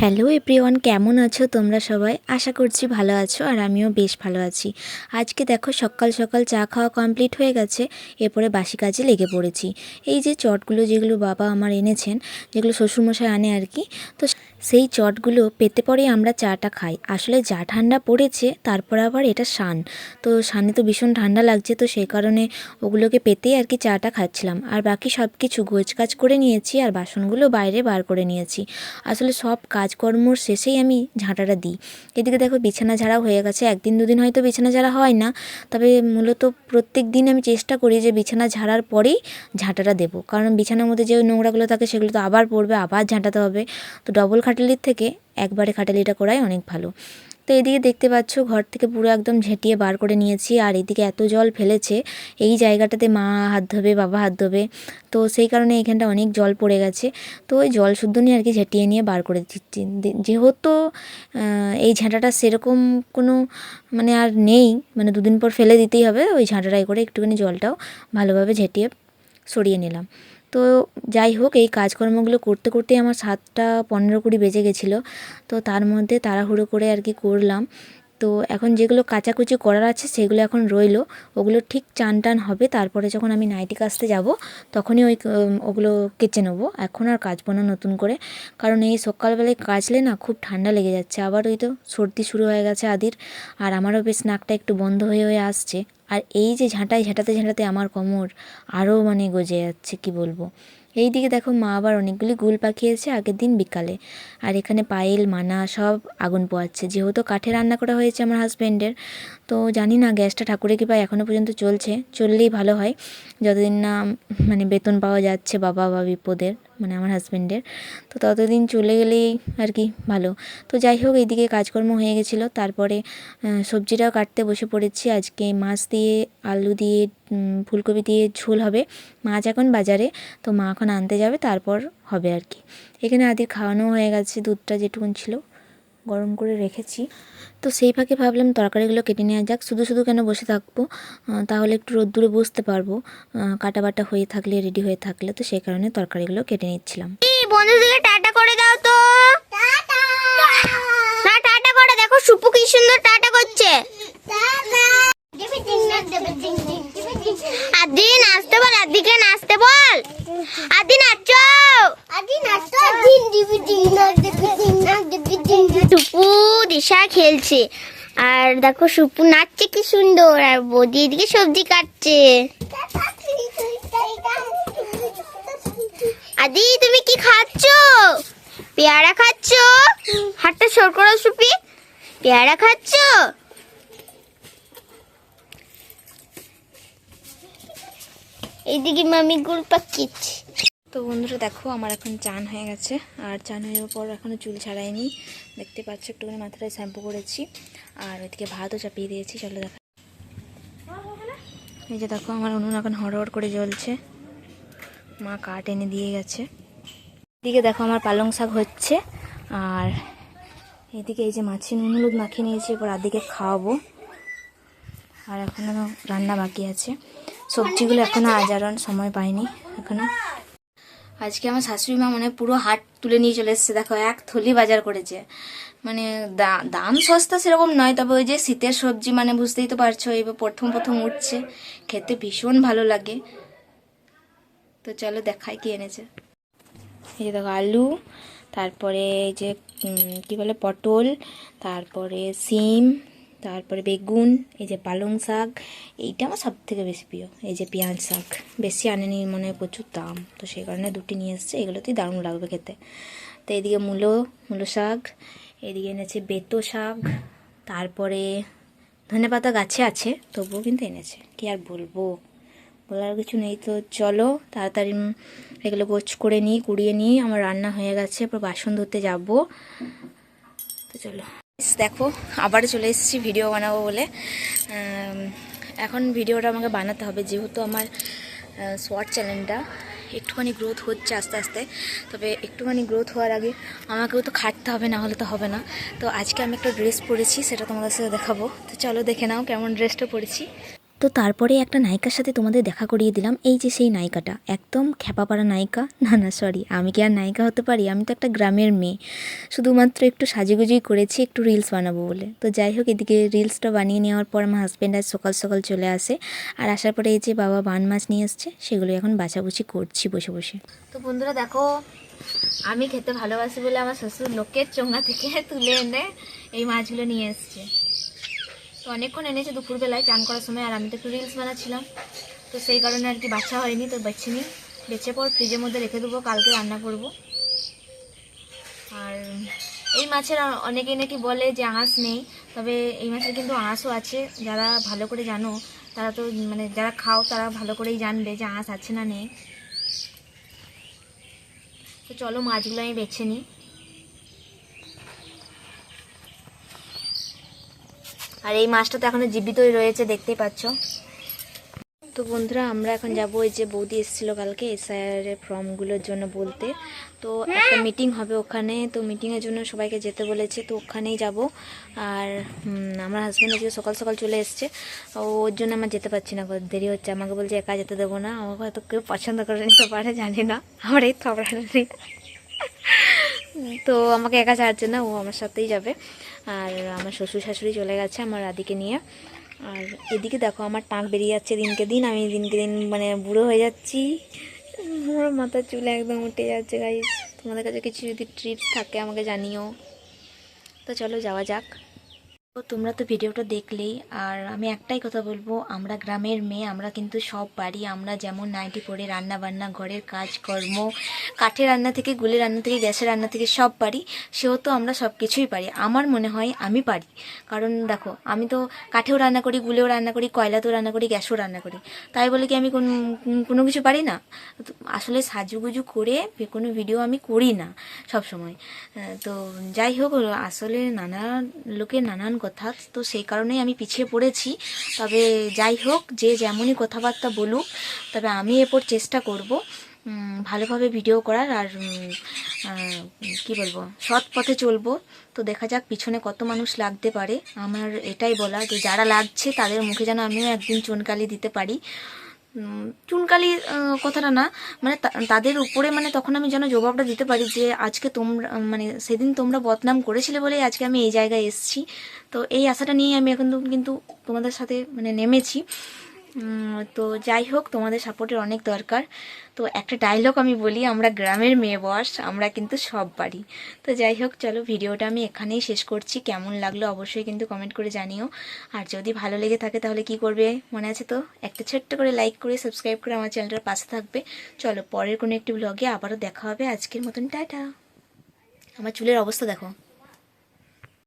Hello everyone কেমন আছো তোমরা সবাই? আশা করছি ভালো আছো আর আমিও বেশ ভালো আছি। আজকে দেখো সকাল সকাল চা খাওয়া কমপ্লিট হয়ে গেছে, এরপরে বাসি কাজে লেগে পড়েছি। এই যে চটগুলো যেগুলো বাবা আমার এনেছেন, যেগুলো শ্বশুরমশাই আনে আর কি, তো সেই চটগুলো পেতে পরেই আমরা চাটা খাই। আসলে যা ঠান্ডা পড়েছে, তারপর আবার এটা শান। তো শানে তো ভীষণ ঠান্ডা লাগছে, তো সেই কারণে ওগুলোকে পেতেই আর কি চাটা খাচ্ছিলাম। আর বাকি সব কিছু গোছ কাজ করে নিয়েছি আর বাসনগুলো বাইরে বার করে নিয়েছি। আসলে সব কাজকর্মর শেষেই আমি ঝাঁটাটা দিই। এদিকে দেখো বিছানা ঝাড়া হয়ে গেছে। একদিন দুদিন হয়তো বিছানা ঝাড়া হয় না। তবে মূলত প্রত্যেক দিন আমি চেষ্টা করি যে বিছানা ঝাড়ার পরেই ঝাঁটাটা দেবো। কারণ বিছানার মধ্যে যে নোংরাগুলো থাকে সেগুলো তো আবার পড়বে, আবার ঝাঁটাতে হবে। তো ডবল খাটালির থেকে একবারে খাটালিটা করাই অনেক ভালো। তো এদিকে দেখতে পাচ্ছ ঘর থেকে পুরো একদম ঝেঁটিয়ে বার করে নিয়েছি আর এদিকে এত জল ফেলেছে, এই জায়গাটাতে মা হাত ধোবে, বাবা হাত ধোবে। তো সেই কারণে এখানটা অনেক জল পড়ে গেছে। তো ওই জল শুদ্ধ নিয়ে আর কি ঝেঁটিয়ে নিয়ে বার করে দিচ্ছি। যেহেতু এই ঝাঁটাটা সেরকম কোনো মানে আর নেই মানে দুদিন পর ফেলে দিতেই হবে, ওই ঝাঁটাটাই করে একটুখানি জলটাও ভালোভাবে ঝেঁটিয়ে সরিয়ে নিলাম। তো যাই হোক, এই কাজকর্মগুলো করতে করতেই আমার সাতটা পনেরো কুড়ি বেজে গেছিল। তো তার মধ্যে তাড়াহুড়ো করে আর কি করলাম। তো এখন যেগুলো কাচাকুচি করার আছে সেগুলো এখন রইল। ওগুলো ঠিক চান টান হবে, তারপরে যখন আমি নাইটি কাচতে যাব, তখনই ওই ওগুলো কেচে নেব। এখন আর কাচবো না নতুন করে। কারণ এই সকালবেলায় কাচলে না খুব ঠান্ডা লেগে যাচ্ছে। আবার ওই তো সর্দি শুরু হয়ে গেছে আদির, আর আমারও বেশ নাকটা একটু বন্ধ হয়ে হয়ে আসছে। আর এই যে ঝাঁটাই ঝাঁটাতে ঝাঁটাতে আমার কোমর আরও মানে গজে যাচ্ছে, কি বলব? এই দিকে দেখো মা আবার অনেকগুলি গুল পাখিয়েছে আগের দিন বিকালে। আর এখানে পায়েল, মানা সব আগুন পোয়াচ্ছে। যেহেতু কাঠে রান্না করা হয়েছে আমার হাজব্যান্ডের তো জানি না গ্যাসটা ঠাকুরের কৃপায় এখনও পর্যন্ত চলছে। চললেই ভালো হয়। যতদিন না মানে বেতন পাওয়া যাচ্ছে বাবা বা বিপদের। মানে আমার হাজব্যান্ডের তো ততদিন চলে গেলেই আর কি ভালো। তো যাই হোক, এইদিকে কাজকর্ম হয়ে গেছিল। তারপরে সবজিটাও কাটতে বসে পড়েছি। আজকে মাছ দিয়ে আলু দিয়ে ফুলকপি দিয়ে ঝোল হবে। মাছ এখন বাজারে, তো মা এখন আনতে যাবে, তারপর হবে আর কি এখানে আদির খাওয়ানো হয়ে গেছে, দুধটা যেটুকুন ছিল। গরম করে রেখেছি। তো সেই ফাঁকে ভাবলাম তরকারিগুলো কেটে নেওয়া যাক। শুধু শুধু কেন বসে থাকব? তাহলে একটু রোদ্দুরে বসতে পারব। কাটা বাটা হয়ে থাকলে রেডি হয়ে থাকলে, তো সেই কারণে তরকারিগুলো কেটে নিচ্ছিলাম টাটা করে দাও তো না টাটা করে দেখো সুপু কি সুন্দর টাটা করছে আদি নাচতে বল আদিকে নাচতে বল আদি নাচো আদি নাচো সুপু দিশা খেলছে। আর দেখো সুপু নাচছে কি সুন্দর, আর বৌদি এদিকে সবজি কাটছে। আদি, তুমি কি খাচ্ছ? পেয়ারা খাচ্ছ? হাতটা সর করো সুপি। পেয়ারা খাচ্ছ? এইদিকে মামি গুল পাকিয়েছে। তো বন্ধুরা দেখো, আমার এখন চান হয়ে গেছে। আর চান হয়ে যাওয়ার পর এখনও চুল ছাড়াইনি। দেখতে পাচ্ছ, একটুখানি মাথাটায় শ্যাম্পু করেছি। আর ওইদিকে ভাতও চাপিয়ে দিয়েছি, চলো দেখা এই যে দেখো, আমার উনুন এখন হড়হড় করে জ্বলছে। মা কাঠ এনে দিয়ে গেছে। এদিকে দেখো, আমার পালং শাক হচ্ছে। আর এদিকে এই যে মাছি, নুন হলুদ মাখিয়ে নিয়েছি, এরপর আদিকে খাওয়াবো। আর এখনও রান্না বাকি আছে। সবজিগুলো এখনও আজারণ সময় পাইনি এখনও আজকে আমার শাশুড়ি মা মানে পুরো হাট তুলে নিয়ে চলে এসেছে। দেখো, এক থলি বাজার করেছে। মানে দাম সস্তা সেরকম নয়, তবে ওই যে শীতের সবজি মানে বুঝতেই তো পারছ এবার প্রথম প্রথম উঠছে। খেতে ভীষণ ভালো লাগে। তো চলো দেখাই কি এনেছে। এই দেখো, আলু, তারপরে যে কি বলে, পটল, তারপরে সিম তারপরে বেগুন, এই যে পালং শাক, এইটা আমার সব থেকে বেশি প্রিয়। এই যে পেঁয়াজ শাক, বেশি আনেনি মনে হয় প্রচুর দাম, তো সেই কারণে দুটি নিয়ে এসছে, এগুলোতেই দারুণ লাগবে খেতে। তো এদিকে মূলো মূলো শাক, এদিকে এনেছে বেতো শাক, তারপরে ধনে পাতা গাছে আছে, তবুও কিন্তু এনেছে, কি আর বলব? বলার কিছু নেই তো, চলো তাড়াতাড়ি এগুলো গোছ করে নিই, কুড়িয়ে নিই, আমার রান্না হয়ে গেছে, এরপর বাসন ধুতে যাব। তো চলো। দেখো আবার চলে এসেছি ভিডিও বানাবো বলে। এখন ভিডিওটা আমাকে বানাতে হবে, যেহেতু আমার শর্ট চ্যানেলটা একটুখানি গ্রোথ হচ্ছে আস্তে আস্তে, তবে একটুখানি গ্রোথ হওয়ার আগে আমাকেও তো খাটতে হবে, না হলে তো হবে না। তো আজকে আমি একটা ড্রেস পরেছি, সেটা তোমাদের সাথে দেখাবো। তো চলো দেখে নাও কেমন ড্রেসটা পরেছি। তো তারপরে একটা নায়িকার সাথে তোমাদের দেখা করিয়ে দিলাম। এই যে সেই নায়িকাটা, একদম খ্যাপাপাড়া নায়িকা। না না সরি আমি কি আর নায়িকা হতে পারি? আমি তো একটা গ্রামের মেয়ে। শুধুমাত্র একটু সাজুগুজুই করেছি, একটু রিলস বানাবো বলে। তো যাই হোক, এদিকে রিলসটা বানিয়ে নেওয়ার পর আমার হাজব্যান্ড আজ সকাল সকাল চলে আসে। আর আসার পরে এই যে বাবা বান মাছ নিয়ে এসছে সেগুলো এখন বাছাবুছি করছি বসে বসে। তো বন্ধুরা দেখো, আমি খেতে ভালোবাসি বলে আমার শ্বশুর লোকের চোঙ্গা থেকে তুলে এনে এই মাছগুলো নিয়ে এসছে। তো অনেকক্ষণ এনেছে দুপুরবেলায় চান করার সময়, আর আমি তো একটু রিলস বানাচ্ছিলাম। তো সেই কারণে আর কি বাচ্চা হয়নি, তো বাচ্চিনি বেছে পর ফ্রিজের মধ্যে রেখে দেবো, কালকে রান্না করব। আর এই মাছের অনেকে নাকি বলে যে আঁশ নেই, তবে এই মাছের কিন্তু আঁশও আছে। যারা ভালো করে জানো, তারা তো মানে যারা খাও, তারা ভালো করেই জানবে যে আঁশ আছে না নেই। তো চলো মাছগুলো আমি বেছে নিই আর এই মাছটা তো এখনও জীবিতই রয়েছে, দেখতেই পাচ্ছ। তো বন্ধুরা, আমরা এখন যাব ওই যে বৌদি এসেছিল কালকে এসআইআর ফর্মগুলোর জন্য বলতে। তো একটা মিটিং হবে ওখানে, তো মিটিংয়ের জন্য সবাইকে যেতে বলেছে, তো ওখানেই যাব। আর আমার হাজব্যান্ড আজকে সকাল সকাল চলে এসছে। ওর জন্য আমার যেতে পারছি না দেরি হচ্ছে। আমাকে বলছে, একা যেতে দেবো না। আমাকে হয়তো কেউ পছন্দ করে নিতে পারে, জানি না। আমার এই থবড়ানি তো আমাকে একা ছাড়ছে না ও আমার সাথেই যাবে। আর আমার শ্বশুর শাশুড়ি চলে গেছে আমার রাধিকে নিয়ে। আর এদিকে দেখো আমার টাক বেরিয়ে যাচ্ছে দিনকে দিন। আমি দিনকে দিন মানে বুড়ো হয়ে যাচ্ছি। আমার মাথার চুল একদম উঠে যাচ্ছে গাইস তোমাদের কাছে কিছু যদি ট্রিপস থাকে আমাকে জানিও। তো চলো যাওয়া যাক। তো তোমরা তো ভিডিওটা দেখলেই। আর আমি একটাই কথা বলব, আমরা গ্রামের মেয়ে, আমরা কিন্তু সব পারি আমরা যেমন নাইটি পরে রান্না বান্না ঘরের কাজকর্ম, কাঠের রান্না থেকে গুলি রান্না থেকে, গ্যাসের রান্না থেকে সব পারি, সেহেতু আমরা সব কিছুই পারি। আমার মনে হয় আমি পারি। কারণ দেখো, আমি তো কাঠেও রান্না করি, গুলেও রান্না করি, কয়লাতেও রান্না করি, গ্যাসেও রান্না করি। তাই বলে কি আমি কোন, কোনো কিছু পারি না? তো আসলে সাজুগুজু করে কোনো ভিডিও আমি করি না সব সময় তো যাই হোক, আসলে নানা লোকের নানান কথা। তো সেই কারণেই আমি পিছিয়ে পড়েছি। তবে যাই হোক, যে যেমনই কথাবার্তা বলুক, তবে আমি এরপর চেষ্টা করব ভালোভাবে ভিডিও করার আর কি বলব, সৎ পথে চলবো। তো দেখা যাক পিছনে কত মানুষ লাগতে পারে। আমার এটাই বলা যে যারা লাগছে, তাদের মুখে যেন আমিও একদিন চুনকালি দিতে পারি। চুনকালি কথাটা না মানে তাদের উপরে মানে তখন আমি যেন জবাবটা দিতে পারি যে আজকে তোমরা মানে সেদিন তোমরা বদনাম করেছিলে বলেই আজকে আমি এই জায়গায় এসেছি। তো এই আশাটা নিয়ে আমি এখন কিন্তু তোমাদের সাথে মানে নেমেছি। তো যাই হোক, তোমাদের সাপোর্টের অনেক দরকার। তো একটা ডায়লগ আমি বলি, আমরা গ্রামের মেয়ে বস আমরা কিন্তু সব পারি। তো যাই হোক, চলো ভিডিওটা আমি এখানেই শেষ করছি। কেমন লাগল অবশ্যই কিন্তু কমেন্ট করে জানিও। আর যদি ভালো লেগে থাকে তাহলে কি করবে? মনে আছে তো? একটা ছোট্ট করে লাইক করে সাবস্ক্রাইব করে আমার চ্যানেলটার পাশে থাকবে। চলো পরের কোনো একটি ব্লগে আবারও দেখা হবে। আজকের মতন টাটা। আমার চুলের অবস্থা দেখো।